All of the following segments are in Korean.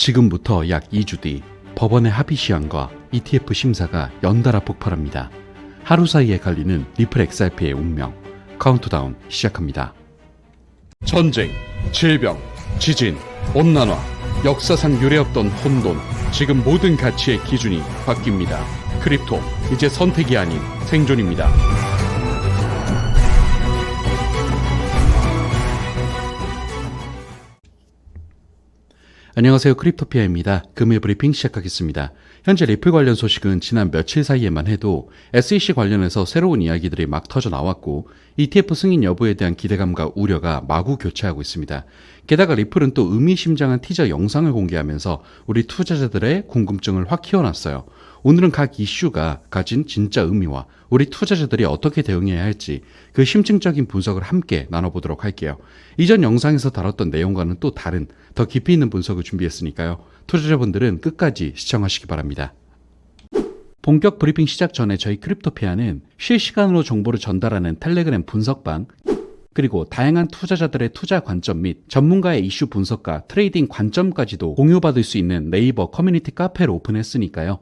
지금부터 약 2주 뒤 법원의 합의 시한과 ETF 심사가 연달아 폭발합니다. 하루 사이에 갈리는 리플 XRP의 운명 카운트다운 시작합니다. 전쟁, 질병, 지진, 온난화, 역사상 유례없던 혼돈, 지금 모든 가치의 기준이 바뀝니다. 크립토, 이제 선택이 아닌 생존입니다. 안녕하세요. 크립토피아입니다. 금일 브리핑 시작하겠습니다. 현재 리플 관련 소식은 지난 며칠 사이에만 해도 SEC 관련해서 새로운 이야기들이 막 터져 나왔고 ETF 승인 여부에 대한 기대감과 우려가 마구 교차하고 있습니다. 게다가 리플은 또 의미심장한 티저 영상을 공개하면서 우리 투자자들의 궁금증을 확 키워놨어요. 오늘은 각 이슈가 가진 진짜 의미와 우리 투자자들이 어떻게 대응해야 할지 그 심층적인 분석을 함께 나눠보도록 할게요. 이전 영상에서 다뤘던 내용과는 또 다른 더 깊이 있는 분석을 준비했으니까요. 투자자분들은 끝까지 시청하시기 바랍니다. 본격 브리핑 시작 전에 저희 크립토피아는 실시간으로 정보를 전달하는 텔레그램 분석방 그리고 다양한 투자자들의 투자 관점 및 전문가의 이슈 분석과 트레이딩 관점까지도 공유받을 수 있는 네이버 커뮤니티 카페를 오픈했으니까요.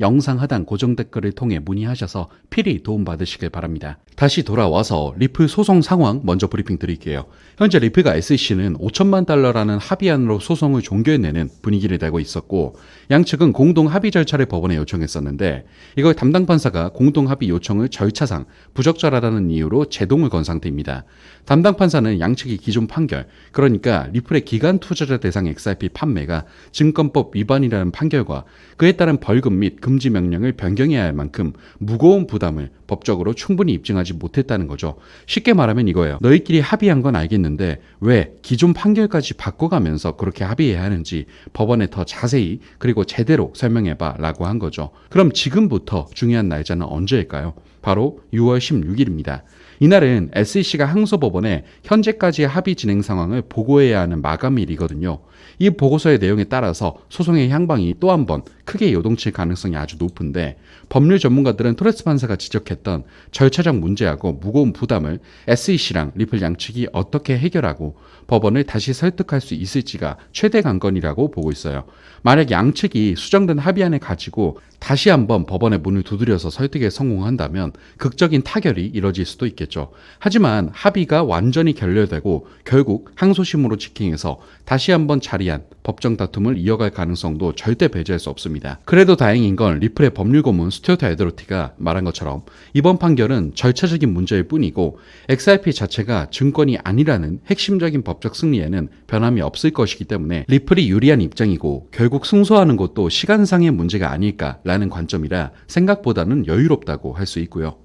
영상 하단 고정 댓글을 통해 문의하셔서 필히 도움받으시길 바랍니다. 다시 돌아와서 리플 소송 상황 먼저 브리핑 드릴게요. 현재 리플과 SEC는 5천만 달러라는 합의안으로 소송을 종결내는 분위기를 내고 있었고 양측은 공동 합의 절차를 법원에 요청했었는데 이걸 담당 판사가 공동 합의 요청을 절차상 부적절하다는 이유로 제동을 건 상태입니다. 담당 판사는 양측이 기존 판결 그러니까 리플의 기간 투자자 대상 XRP 판매가 증권법 위반이라는 판결과 그에 따른 벌금 및 금지 명령을 변경해야 할 만큼 무거운 부담을 법적으로 충분히 입증하지 못했다는 거죠. 쉽게 말하면 이거예요. 너희끼리 합의한 건 알겠는데 왜 기존 판결까지 바꿔가면서 그렇게 합의해야 하는지 법원에 더 자세히 그리고 제대로 설명해봐 라고 한 거죠. 그럼 지금부터 중요한 날짜는 언제일까요? 바로 6월 16일입니다. 이날은 SEC가 항소법원에 현재까지의 합의 진행 상황을 보고해야 하는 마감일이거든요. 이 보고서의 내용에 따라서 소송의 향방이 또 한 번 크게 요동칠 가능성이 아주 높은데 법률 전문가들은 토레스 판사가 지적했던 절차적 문제하고 무거운 부담을 SEC랑 리플 양측이 어떻게 해결하고 법원을 다시 설득할 수 있을지가 최대 관건이라고 보고 있어요. 만약 양측이 수정된 합의안을 가지고 다시 한번 법원의 문을 두드려서 설득에 성공한다면 극적인 타결이 이뤄질 수도 있겠죠. 하지만 합의가 완전히 결렬되고 결국 항소심으로 직행해서 다시 한번 자리한 법정 다툼을 이어갈 가능성도 절대 배제할 수 없습니다. 그래도 다행인 건 리플의 법률 고문 스튜어트 에드로티가 말한 것처럼 이번 판결은 절차적인 문제일 뿐이고 XRP 자체가 증권이 아니라는 핵심적인 법적 승리에는 변함이 없을 것이기 때문에 리플이 유리한 입장이고 결국 승소하는 것도 시간상의 문제가 아닐까라는 관점이라 생각보다는 여유롭다고 할 수 있고요.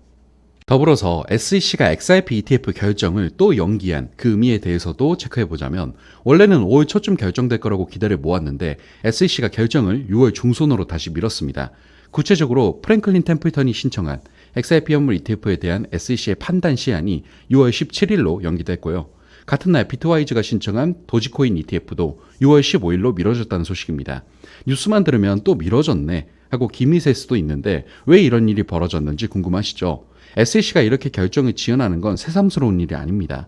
더불어서 SEC가 XRP ETF 결정을 또 연기한 그 의미에 대해서도 체크해 보자면 원래는 5월 초쯤 결정될 거라고 기대를 모았는데 SEC가 결정을 6월 중순으로 다시 미뤘습니다. 구체적으로 프랭클린 템플턴이 신청한 XRP 현물 ETF에 대한 SEC의 판단 시한이 6월 17일로 연기됐고요. 같은 날 비트와이즈가 신청한 도지코인 ETF도 6월 15일로 미뤄졌다는 소식입니다. 뉴스만 들으면 또 미뤄졌네 하고 기미 셀 수도 있는데 왜 이런 일이 벌어졌는지 궁금하시죠? SEC가 이렇게 결정을 지연하는 건 새삼스러운 일이 아닙니다.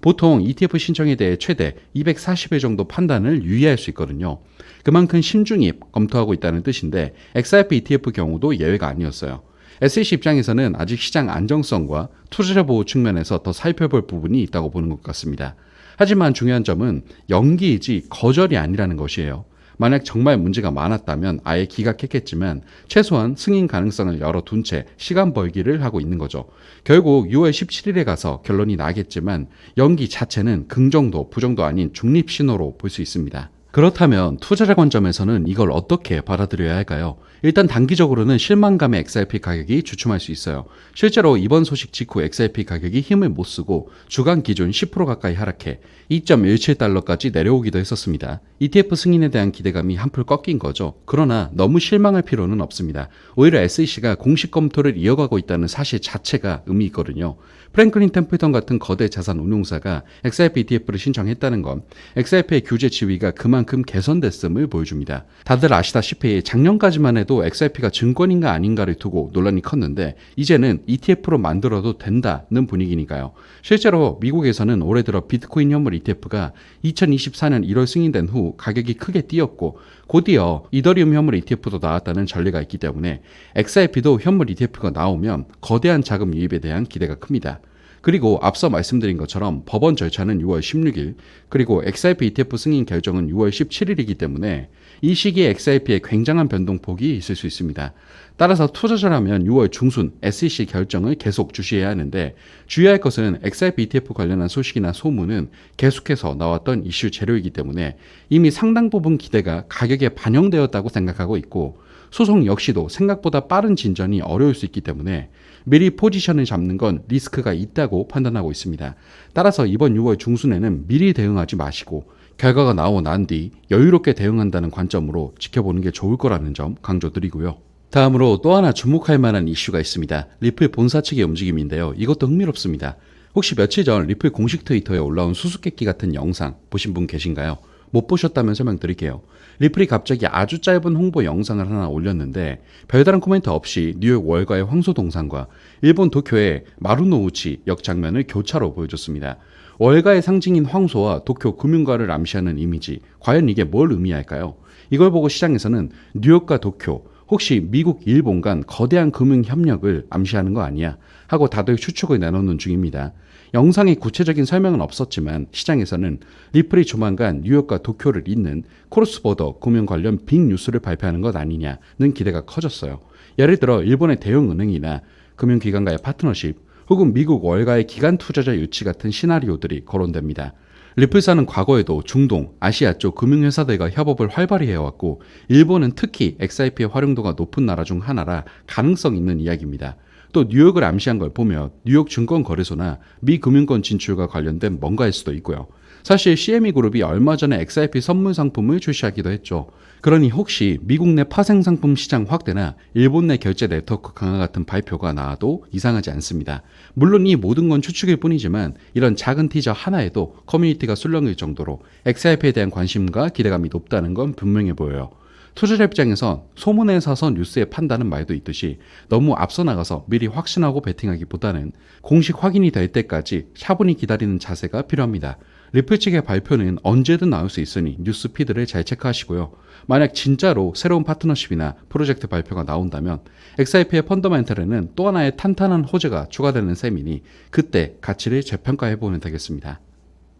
보통 ETF 신청에 대해 최대 240일 정도 판단을 유예할 수 있거든요. 그만큼 신중히 검토하고 있다는 뜻인데 XRP ETF 경우도 예외가 아니었어요. SEC 입장에서는 아직 시장 안정성과 투자자 보호 측면에서 더 살펴볼 부분이 있다고 보는 것 같습니다. 하지만 중요한 점은 연기이지 거절이 아니라는 것이에요. 만약 정말 문제가 많았다면 아예 기각했겠지만 최소한 승인 가능성을 열어둔 채 시간 벌기를 하고 있는 거죠. 결국 6월 17일에 가서 결론이 나겠지만 연기 자체는 긍정도 부정도 아닌 중립 신호로 볼 수 있습니다. 그렇다면 투자자 관점에서는 이걸 어떻게 받아들여야 할까요? 일단 단기적으로는 실망감의 XRP 가격이 주춤할 수 있어요. 실제로 이번 소식 직후 XRP 가격이 힘을 못 쓰고 주간 기준 10% 가까이 하락해 2.17달러까지 내려오기도 했었습니다. ETF 승인에 대한 기대감이 한풀 꺾인 거죠. 그러나 너무 실망할 필요는 없습니다. 오히려 SEC가 공식 검토를 이어가고 있다는 사실 자체가 의미 있거든요. 프랭클린 템플턴 같은 거대 자산 운용사가 XRP ETF를 신청했다는 건 XRP의 규제 지위가 그만 만큼 개선됐음을 보여줍니다. 다들 아시다시피 작년까지만 해도 XRP가 증권인가 아닌가를 두고 논란이 컸는데 이제는 ETF로 만들어도 된다는 분위기니까요. 실제로 미국에서는 올해 들어 비트코인 현물 ETF가 2024년 1월 승인된 후 가격이 크게 뛰었고 곧이어 이더리움 현물 ETF도 나왔다는 전례가 있기 때문에 XRP도 현물 ETF가 나오면 거대한 자금 유입에 대한 기대가 큽니다. 그리고 앞서 말씀드린 것처럼 법원 절차는 6월 16일, 그리고 XRP ETF 승인 결정은 6월 17일이기 때문에 이 시기에 XRP에 굉장한 변동폭이 있을 수 있습니다. 따라서 투자자라면 6월 중순 SEC 결정을 계속 주시해야 하는데 주의할 것은 XRP ETF 관련한 소식이나 소문은 계속해서 나왔던 이슈 재료이기 때문에 이미 상당 부분 기대가 가격에 반영되었다고 생각하고 있고 소송 역시도 생각보다 빠른 진전이 어려울 수 있기 때문에 미리 포지션을 잡는 건 리스크가 있다고 판단하고 있습니다. 따라서 이번 6월 중순에는 미리 대응하지 마시고 결과가 나오고 난 뒤 여유롭게 대응한다는 관점으로 지켜보는 게 좋을 거라는 점 강조드리고요. 다음으로 또 하나 주목할 만한 이슈가 있습니다. 리플 본사 측의 움직임인데요. 이것도 흥미롭습니다. 혹시 며칠 전 리플 공식 트위터에 올라온 수수께끼 같은 영상 보신 분 계신가요? 못 보셨다면 설명드릴게요. 리플이 갑자기 아주 짧은 홍보 영상을 하나 올렸는데 별다른 코멘트 없이 뉴욕 월가의 황소동산과 일본 도쿄의 마루노우치 역 장면을 교차로 보여줬습니다. 월가의 상징인 황소와 도쿄 금융가를 암시하는 이미지, 과연 이게 뭘 의미할까요? 이걸 보고 시장에서는 뉴욕과 도쿄, 혹시 미국, 일본 간 거대한 금융 협력을 암시하는 거 아니야? 하고 다들 추측을 내놓는 중입니다. 영상에 구체적인 설명은 없었지만 시장에서는 리플이 조만간 뉴욕과 도쿄를 잇는 크로스보더 금융 관련 빅 뉴스를 발표하는 것 아니냐는 기대가 커졌어요. 예를 들어 일본의 대형은행이나 금융기관과의 파트너십 혹은 미국 월가의 기관 투자자 유치 같은 시나리오들이 거론됩니다. 리플사는 과거에도 중동, 아시아 쪽 금융회사들과 협업을 활발히 해왔고 일본은 특히 XIP의 활용도가 높은 나라 중 하나라 가능성 있는 이야기입니다. 또 뉴욕을 암시한 걸 보면 뉴욕 증권거래소나 미 금융권 진출과 관련된 뭔가일 수도 있고요. 사실 CME 그룹이 얼마 전에 XIP 선물 상품을 출시하기도 했죠. 그러니 혹시 미국 내 파생 상품 시장 확대나 일본 내 결제 네트워크 강화 같은 발표가 나와도 이상하지 않습니다. 물론 이 모든 건 추측일 뿐이지만 이런 작은 티저 하나에도 커뮤니티가 술렁일 정도로 XIP에 대한 관심과 기대감이 높다는 건 분명해 보여요. 투자자 입장에선 소문에 사서 뉴스에 판다는 말도 있듯이 너무 앞서 나가서 미리 확신하고 베팅하기보다는 공식 확인이 될 때까지 차분히 기다리는 자세가 필요합니다. 리플 측의 발표는 언제든 나올 수 있으니 뉴스 피드를 잘 체크하시고요. 만약 진짜로 새로운 파트너십이나 프로젝트 발표가 나온다면 XIP의 펀더멘털에는 또 하나의 탄탄한 호재가 추가되는 셈이니 그때 가치를 재평가해 보면 되겠습니다.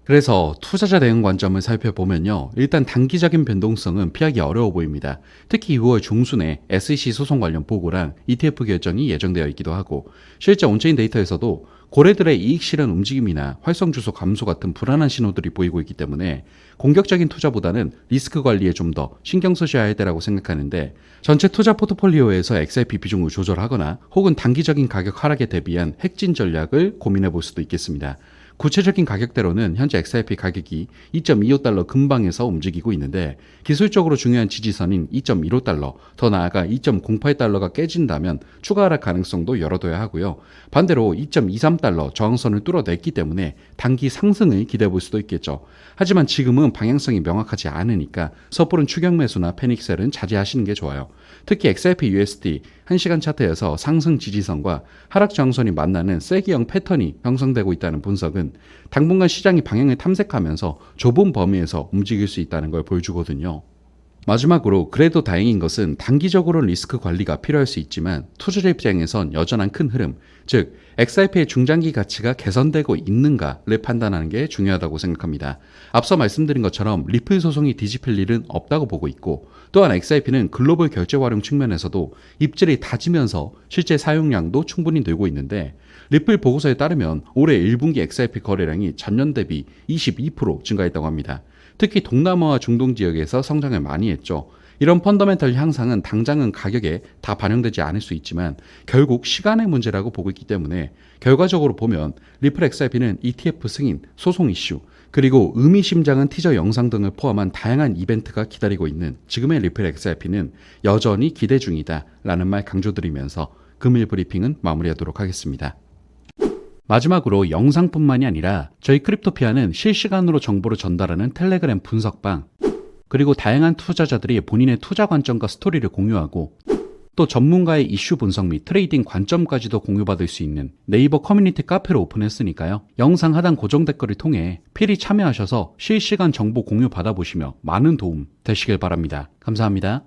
그래서 투자자 대응 관점을 살펴보면요. 일단 단기적인 변동성은 피하기 어려워 보입니다. 특히 6월 중순에 SEC 소송 관련 보고랑 ETF 결정이 예정되어 있기도 하고 실제 온체인 데이터에서도 고래들의 이익 실현 움직임이나 활성 주소 감소 같은 불안한 신호들이 보이고 있기 때문에 공격적인 투자보다는 리스크 관리에 좀 더 신경 쓰셔야 할 때라고 생각하는데 전체 투자 포트폴리오에서 XRP 비중을 조절하거나 혹은 단기적인 가격 하락에 대비한 핵진 전략을 고민해 볼 수도 있겠습니다. 구체적인 가격대로는 현재 XRP 가격이 2.25달러 근방에서 움직이고 있는데 기술적으로 중요한 지지선인 2.15달러, 더 나아가 2.08달러가 깨진다면 추가 하락 가능성도 열어둬야 하고요. 반대로 2.23달러 저항선을 뚫어냈기 때문에 단기 상승을 기대해 볼 수도 있겠죠. 하지만 지금은 방향성이 명확하지 않으니까 섣부른 추격 매수나 패닉셀은 자제하시는 게 좋아요. 특히 XRP USD 1시간 차트에서 상승 지지선과 하락 저항선이 만나는 세기형 패턴이 형성되고 있다는 분석은 당분간 시장이 방향을 탐색하면서 좁은 범위에서 움직일 수 있다는 걸 보여주거든요. 마지막으로 그래도 다행인 것은 단기적으로 리스크 관리가 필요할 수 있지만 투자자 입장에선 여전한 큰 흐름, 즉 XRP의 중장기 가치가 개선되고 있는가를 판단하는 게 중요하다고 생각합니다. 앞서 말씀드린 것처럼 리플 소송이 뒤집힐 일은 없다고 보고 있고 또한 XRP는 글로벌 결제 활용 측면에서도 입질이 다지면서 실제 사용량도 충분히 늘고 있는데 리플 보고서에 따르면 올해 1분기 XRP 거래량이 전년 대비 22% 증가했다고 합니다. 특히 동남아와 중동 지역에서 성장을 많이 했죠. 이런 펀더멘털 향상은 당장은 가격에 다 반영되지 않을 수 있지만 결국 시간의 문제라고 보고 있기 때문에 결과적으로 보면 리플 XRP는 ETF 승인, 소송 이슈, 그리고 의미심장한 티저 영상 등을 포함한 다양한 이벤트가 기다리고 있는 지금의 리플 XRP는 여전히 기대 중이다 라는 말 강조드리면서 금일 브리핑은 마무리하도록 하겠습니다. 마지막으로 영상뿐만이 아니라 저희 크립토피아는 실시간으로 정보를 전달하는 텔레그램 분석방 그리고 다양한 투자자들이 본인의 투자 관점과 스토리를 공유하고 또 전문가의 이슈 분석 및 트레이딩 관점까지도 공유받을 수 있는 네이버 커뮤니티 카페를 오픈했으니까요. 영상 하단 고정 댓글을 통해 필히 참여하셔서 실시간 정보 공유 받아보시며 많은 도움 되시길 바랍니다. 감사합니다.